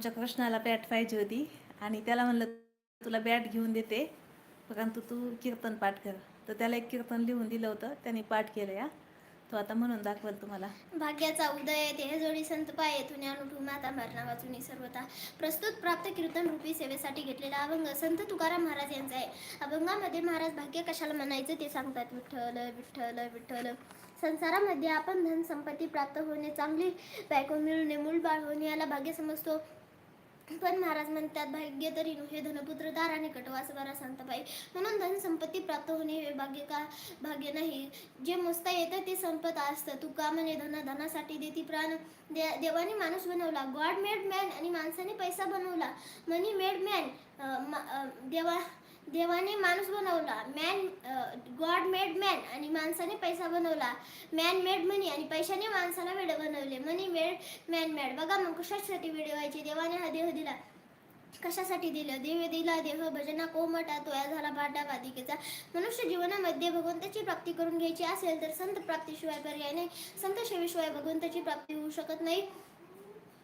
आमच्या कृष्णाला बॅट पाहिजे होती आणि त्याला म्हणलं तुला बॅट घेऊन देते परंतु तू कीर्तन पाठ कर. तर त्याला एक कीर्तन लिहून दिलं होतं त्याने पाठ केलं या. तो आता म्हणून दाखवल तुम्हाला. भाग्याचा उदय ते जोडी संत पाय येथून अनुभव माता मरणा वाचून सर्वता प्रस्तुत प्राप्त कीर्तन रूपी सेवेसाठी घेतलेला अभंग संत तुकाराम महाराज यांचा आहे. अभंगामध्ये महाराज भाग्य कशाला म्हणायचं ते सांगतात. विठ्ठल विठ्ठल विठ्ठल. संसारामध्ये आपण धन संपत्ती प्राप्त होणे चांगली बायको मिळणे मूल बाळ होणे याला भाग्य समजतो. पण महाराज म्हणतात भाग्य तरी हे धनपुत्र दार आणि कटवास बरा सांगता पाहिजे म्हणून धन संपत्ती प्राप्त होणे हे भाग्य का भाग्य नाही. जे मोजता येतं ते संपत असतं. तुका म्हणे धन धनासाठी देती प्राण. दे देवाने माणूस बनवला. गॉड मेड मॅन आणि माणसाने पैसा बनवला. मनी मेड मॅन देवा देवाने माणूस बनवला. मॅन गॉड मेड मॅन आणि माणसाने पैसा बनवला. मॅन मेड मनी आणि पैशाने माणसाला वेळ बनवले. मनी मेड मॅन मेड बघा मग कशासाठी वेळ व्हायची देवाने हा देह दिला. कशासाठी दिलं? देव दिला. देह भजना कोमटा तोया झाला भाटा बाधिकेचा मनुष्य जीवनामध्ये भगवंताची प्राप्ती करून घ्यायची असेल तर संत प्राप्तीशिवाय पर्याय नाही. संत सेवेशिवाय भगवंताची प्राप्ती होऊ शकत नाही.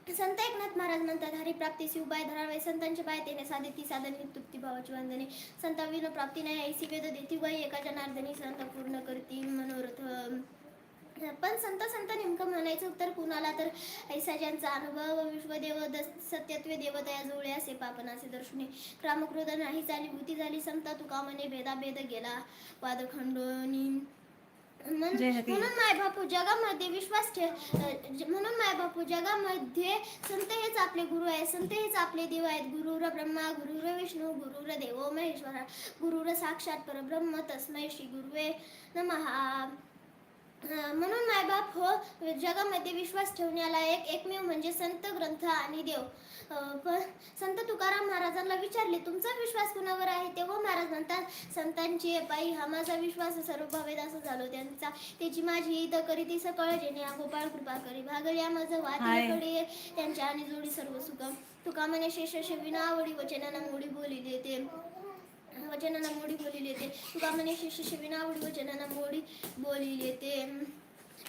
संत एकनाथ महाराज म्हणतात हरिप्राप्ती शिवबाय धरावे संतांचे बाय तेने साधे ती साधनी तृप्ती भावाची वंदने. संताविन प्राप्ती नाही ऐसी वेद देती बाई एका जनार्दनी संत पूर्ण करती मनोरथ. पण संत संत नेमकं म्हणायचं उत्तर कुणाला? तर ऐसा ज्यांचा अनुभव विश्वदेव द- सत्यत्वे देवतया जुळे असे पापनाचे दर्शने. क्रामक्रोध नाही झाली भूती झाली संत तुका म्हणे भेदाभेद गेला वादखंडोनी म्हणून माय बापू जगामध्ये विश्वास ठेव. म्हणून माय बापू जगामध्ये संत हेच आपले गुरु आहे संत हेच आपले देव आहेत. गुरुर ब्रह्मा गुरुर विष्णू गुरुर देवो महेश्वरा. गुरुर साक्षात परब्रह्म तस्मै श्री गुरुवे नमहा. म्हणून मायबाप हो जगामध्ये विश्वास ठेवण्याला एक एकमेव म्हणजे संत ग्रंथ आणि देव. संत तुकाराम महाराजांना विचारले तुमचा विश्वास कुणावर आहे? तेव्हा महाराज म्हणतात संतांची पायी हा माझा विश्वास सर्व भावेद असं झालो त्यांचा त्याची माझी ईद करी ती सकळ जेणे गोपाळ कृपा करी. भागड्या माझं हाय. वादकडे त्यांच्या आणि जोडी सर्व सुखम तुका म्हणे शेष विना आवडी वचनाना मोडी बोली देते. वचनांना मोडी बोली येते तुका म्हणे शिष्य शिविना आवडी वचनांना मोडी बोली येते.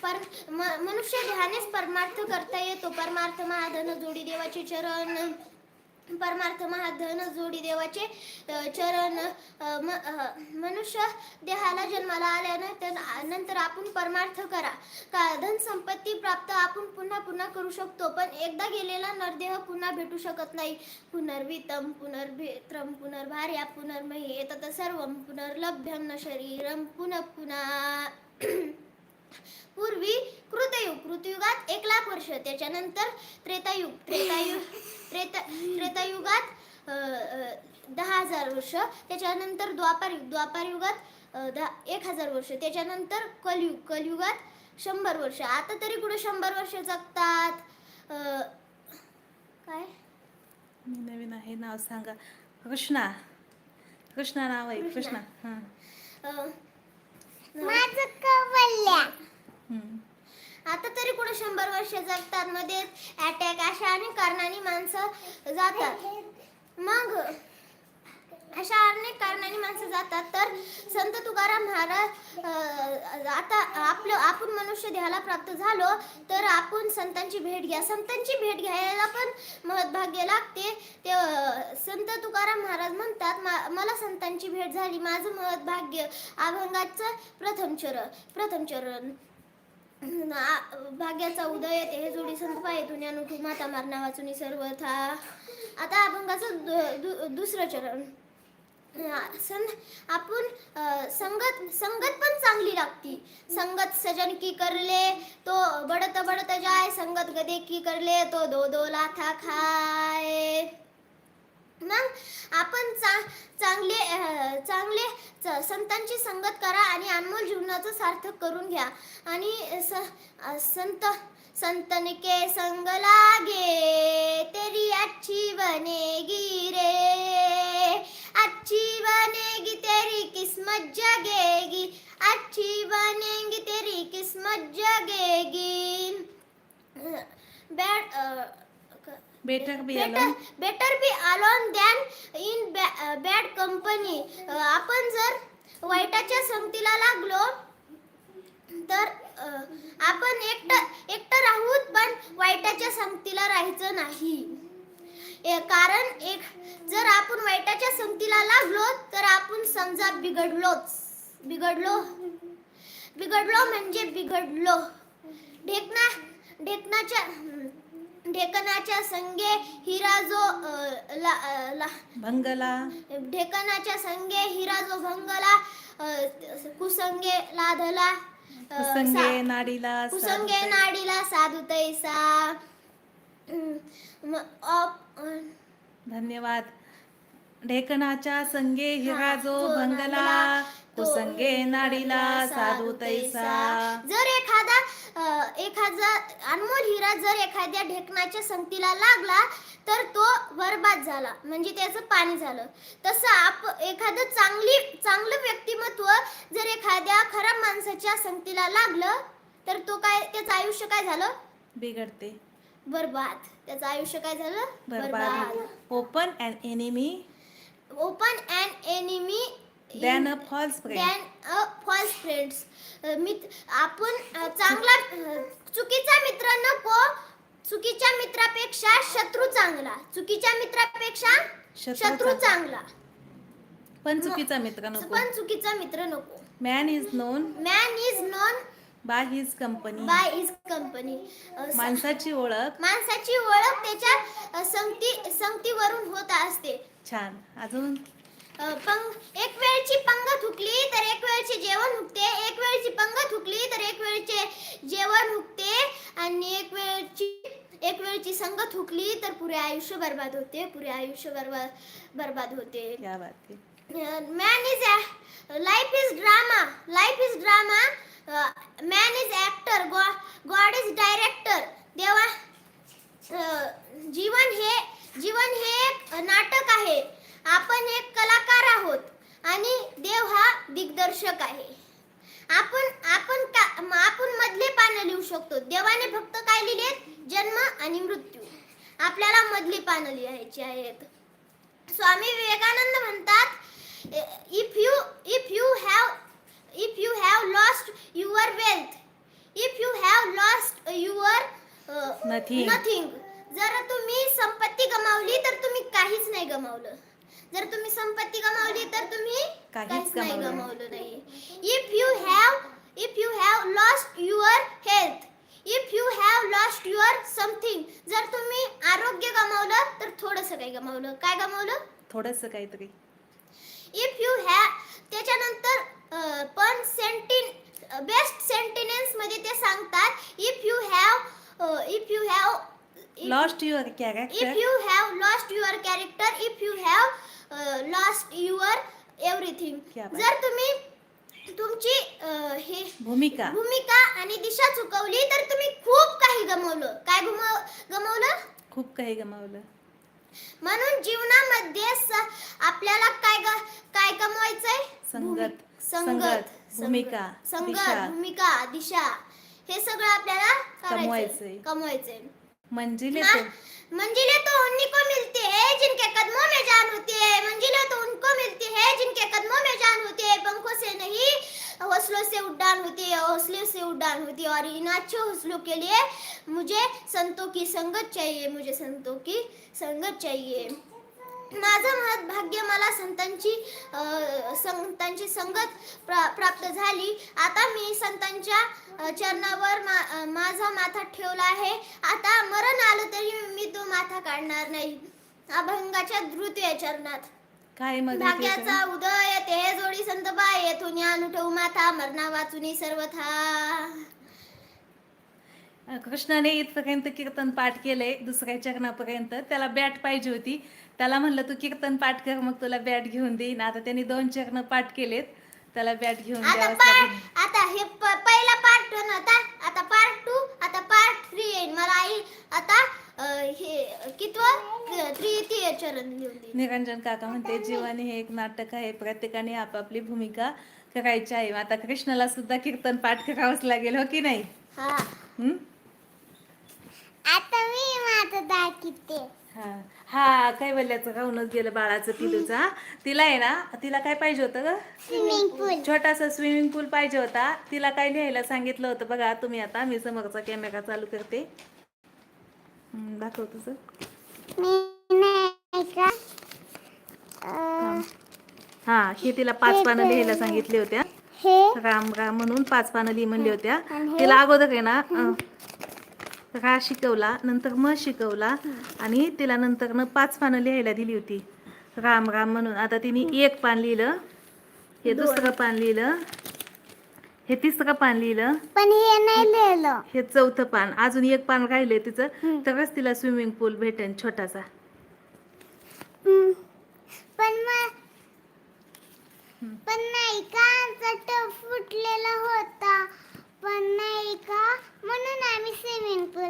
पर म- मनुष्य ध्यानेच परमार्थ करता येतो. परमार्थ महाधन जोडी देवाचे चरण. परमार्थ महाधन जोडी देवाचे चरण. म- मनुष्य देहाला जन्माला आल्यानंतर नंतर आपण परमार्थ करा. का धन संपत्ती प्राप्त आपण पुन्हा पुन्हा करू शकतो. पण एकदा गेलेला नरदेह पुन्हा भेटू शकत नाही. पुनर्वितम पुनर्भित्रम पुनर्भार्या पुनर्मही एतत सर्व पुनर्लभ्यम न शरीरम पुनः पुन्हा पूर्वी कृतयुग कृतयुगात एक लाख वर्ष त्याच्यानंतर त्रेतायुग त्रेतायुग त्रेत त्रेतायुगात दहा हजार वर्ष त्याच्यानंतर द्वापारयुग द्वापारयुगात दहा एक हजार वर्ष त्याच्यानंतर कलयुग कलयुगात शंभर वर्ष. आता तरी कुठे शंभर वर्ष जगतात? काय? नवीन आहे नाव सांगा. कृष्णा. कृष्णा नाव आहे कृष्णा. माझं कवल्या. आता तरी कुठे शंभर वर्ष जगतात मध्ये अटॅक अशा अनेक कारणांनी माणसं जातात मग अशा माणसं जातात. तर संत तुकाराम महाराज आता आपलं आपण मनुष्य देहाला प्राप्त झालो तर आपण संतांची भेट घ्या. संतांची भेट घ्यायला पण महत्भाग्य लागते. ते संत तुकाराम महाराज म्हणतात "मा- मला संतांची भेट झाली. माझं महत्भाग्य अभंगाचं प्रथम चरण प्रथम चरण. आ- भाग्याचा उदय येते. हे जोडी संत पाय अनुठू माता मारणा वाचून सर्वथा आता अभंगाचं दु- दु- दुसरं चरण. आपण संगत संगत पण चांगली लागती. संगत सजन की करले तो बडत बडत जाय. संगत गदे की करले तो दो दो लाथा खाय. मग आपण चा चांगले चांगले च- संतांची संगत करा आणि अनमोल जीवनाचं सार्थक करून घ्या. आणि स संत संतन के संग लागे तेरी अच्छी बनेगी रे अच्छी बनेगी तेरी किस्मत जगेगी अच्छी बनेगी तेरी किस्मत जगेगी bad better be better better be alone than in bad company आपण जर वाईटाच्या संगतीला लागलो तर अ, आपण एकटं एकटं राहूत पण वाईटाच्या संगतीला राहायचं नाही. कारण एक जर आपण वाईटाच्या संगतीला लागलो तर आपण समजा बिघडलोच बिघडलो. बिघडलो म्हणजे बिघडलो. ढेकणा ढेकणाच्या ढेकणाच्या संगे हिरा जो ला, ला, भंगला. ढेकणाच्या संगे हिरा जो भंगला कुसंगे लाधला कुसंगे नाडीला कुसंगे. नाडीला साधू तैसा धन्यवाद. ढेकणाच्या संगे हिरा जो भंगला तो कुसंगे नाडीला साधू तैसा. जर एखादा एखादा अनमोल हिरा जर एखाद्या ढेकणाच्या संगतीला लागला तर तो बरबाद झाला. म्हणजे त्याचं पाणी झालं. तसं आप एखादं चांगली चांगलं व्यक्तिमत्व जर एखाद्या खराब माणसाच्या संगतीला लागलं तर तो काय त्याचं आयुष्य काय झालं? बिघडते. बरबाद. त्याचं आयुष्य काय झालं? बरबाद. Open and enemy open and enemy than a false than a false friends मित्र आपण चांगला चुकीचा मित्र नको चुकीच्या मित्रापेक्षा शत्रू चांगला. चुकीच्या मित्रापेक्षा शत्रू चांगला. पण चुकीचा मित्र नको. पण चुकीचा मित्र नको. Man is known man is known by his company by his company माणसाची ओळख. माणसाची ओळख त्याच्या संगती संगतीवरून होत असते. छान. अजून? अ, पंग एक वेळची पंगत हुकली तर एक वेळचे जेवण हुकते. एक वेळची पंगत हुकली तर एक वेळचे जेवण हुकते. आणि एक वेळची एक वेळची संगत हुकली तर पुरे आयुष्य बर्बाद होते. पुरे आयुष्य बर्बाद बर्बाद होते. या बात आहे. Man is life is drama life is drama man is actor God is director देवा जीवन हे जीवन हे एक नाटक आहे. आपण एक कलाकार आहोत आणि देव हा दिग्दर्शक आहे. आपण आपण का- आपण मधले पानं लिहू शकतो. देवाने फक्त काय लिहिलेत? जन्म आणि मृत्यू. आपल्याला मधली पानं लिहायची आहेत. स्वामी विवेकानंद म्हणतात if you if you have if you have lost your wealth if you have lost your Nothing. Nothing जर तुम्ही संपत्ती गमावली तर तुम्ही काहीच नाही गमावलं. जर तुम्ही संपत्ती गमावली तर तुम्ही काहीच नाही गमावलं नाही. If you have if you have lost your health if you have lost your something जर तुम्ही आरोग्य गमावलं तर थोडंसं काही गमावलं. काय गमावलं? थोडस काहीतरी. इफ यू हॅव त्याच्यानंतर पण सेंटिन बेस्ट सेंटेन्समध्ये ते सांगतात if you have if you have lost your if character you have lost your character if you have lost your everything. जर तुम्ही तुमची हे भूमिका. भूमिका आणि दिशा चुकवली तर तुम्ही खूप काही गमावलं. काय गमाव गमावलं? खूप काही गमावलं. म्हणून जीवनामध्ये आपल्याला काय काय कमवायचंय संगत, संगत, भूमिका, संगत. भूमिका दिशा. हे सगळं आपल्याला कमवायचंय. कमवायचंय. मंजिले तो मंजिले तो उन्हीं को मिलती है जिनके कदमों में जान होती है. मंजिले तो उनको मिलती है जिनके कदमों में जान होती है. पंखों से नहीं हौसलों से उड़ान होती है हौसले से उड़ान होती है. और इन अच्छे हौसलों के लिए मुझे संतों की संगत चाहिए मुझे संतों की संगत चाहिए। माझं महत् भाग्य मला संतांची संतांची संगत प्रा, प्राप्त झाली. आता मी संतांच्या चरणावर मा, माझा माथा ठेवला आहे. आता मरण आलं तरी मी तो माथा काढणार नाही. अभंगाच्या या चरणात. काय भाग्याचा उदय ते जोडी संत बाय येथून ज्ञान उठवू माथा मरणा वाचुनी सर्वथा. कृष्णाने इथपर्यंत कीर्तन पाठ केलंय दुसऱ्या चरणापर्यंत. त्याला बॅट पाहिजे होती. त्याला म्हणलं तू कीर्तन पाठ कर मग तुला बॅट घेऊन देईन. आता त्यांनी दोन चरण पाठ केलेत. त्याला बॅट घेऊन आता द्यावंच पार्ट लागेल आता हे प- पहिला पार्ट होता. आता पार्ट टू आता पार्ट थ्री येईल मला आई आता अं, हे कितवं? तृतीय चरण लिहून देईल निरंजन काका म्हणते जीवन हे एक नाटक आहे. प्रत्येकाने आपापली भूमिका करायची आहे. आता कृष्णाला सुद्धा कीर्तन पाठ करावंच लागेल हो की नाही? हा. हम्म? आता मी माझं हा हा काय का खाऊनच गेलं बाळाचं पिलूचा तिला आहे ना तिला काय पाहिजे होतं ग? स्विमिंग पूल छोटासा स्विमिंग पूल पाहिजे होता. तिला काय लिहायला सांगितलं होतं बघा तुम्ही आता. मी समोरचा कॅमेरा चालू करते. दाखवतो सर हा हे तिला पाच पानं लिहायला सांगितले होत्या. राम राम म्हणून पाच पानं लिहि म्हणली होत्या. तिला अगोदर आहे ना रा शिकवला नंतर म शिकवला आणि तिला नंतर न पाच पानं लिहायला दिली होती. राम राम म्हणून. आता तिने एक पान लिहिलं हे दुसरं पान लिहिलं हे तिसरं पान लिहिलं पण हे नाही लिहिलं. हे चौथं पान. अजून एक पान राहिलंय तिचं. तरच तिला स्विमिंग पूल भेटेन छोटासा. पण पण नाही का? आमचा टब फुटलेला होता. पण नाही का? म्हणून आम्ही स्विमिंग पूल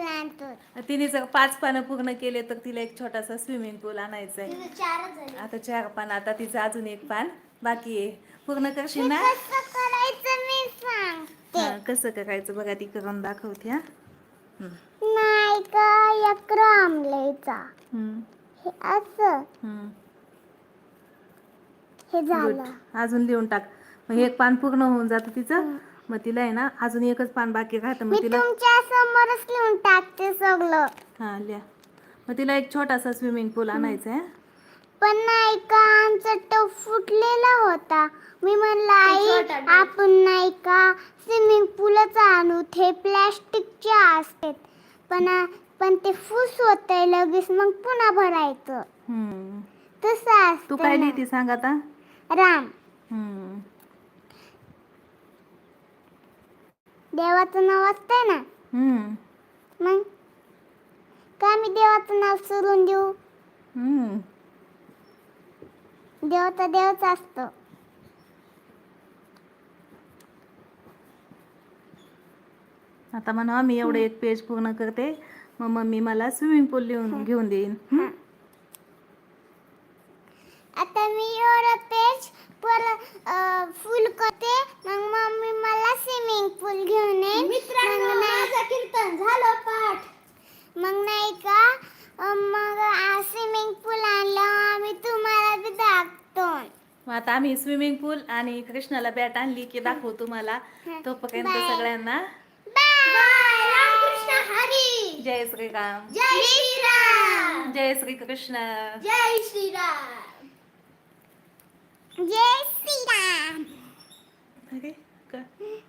तिने जर पाच पानं पूर्ण केले तर तिला एक छोटासा स्विमिंग पूल आणायचा आहे तिथे चारच झाले. आता चार पान आता तिचं अजून एक पान बाकी आहे. पूर्ण करशील ना? कसं करायचं मी सांगते. हा, कसं करायचं बघा ती करून दाखवते हा. हम्म. नाही का एक आमलेचा हम्म, हे असं. हम्म. हे Good. झालं अजून लिहून टाक. मग एक पान पूर्ण होऊन जातं तिचं. मग तिला आहे ना अजून एकच पान बाकी राहतं. मी मग तिला तुमच्या समोरच लिहून टाकते सगळं. हा लिहा. मग तिला एक छोटासा स्विमिंग पूल आणायचा आहे पण नाही का आमचा टब फुटलेला होता. मी म्हणलं आई. आपण नाही का स्विमिंग पूलच आणू. ते प्लॅस्टिकचे असतात. पण पण ते फुस होतंय लगेच मग पुन्हा भरायचं. हम्म. तसं तू काय असतं लिहिती सांग आता. राम. हम्म. देवाचं नाव असतंय ना? हम्म. मग? का मी देवाचं नाव सोडून देऊ? हम्म. देव तर देवच असतो. आता म्हणा मी एवढं एक पेज पूर्ण करते. मग मम्मी मला स्विमिंग पूल लिहून घेऊन देईन? आता मी एवढं पेज परत फुल करते मग मम्मी मला स्विमिंग पूल घेऊन येईल मित्रांनो मग नाही माझं कीर्तन झालं पाठ मग नाही का अं, मग स्विमिंग पूल आणलं आम्ही तुम्हाला बी दाखवतो मग आता आम्ही स्विमिंग पूल आणि कृष्णाला बॅट आणली की दाखवू तुम्हाला. तोपर्यंत Bye. सगळ्यांना बाय रामकृष्ण हरी. जय श्रीराम. जय श्रीराम. जय श्री कृष्ण जय श्रीराम. जय श्रीराम. अरे क-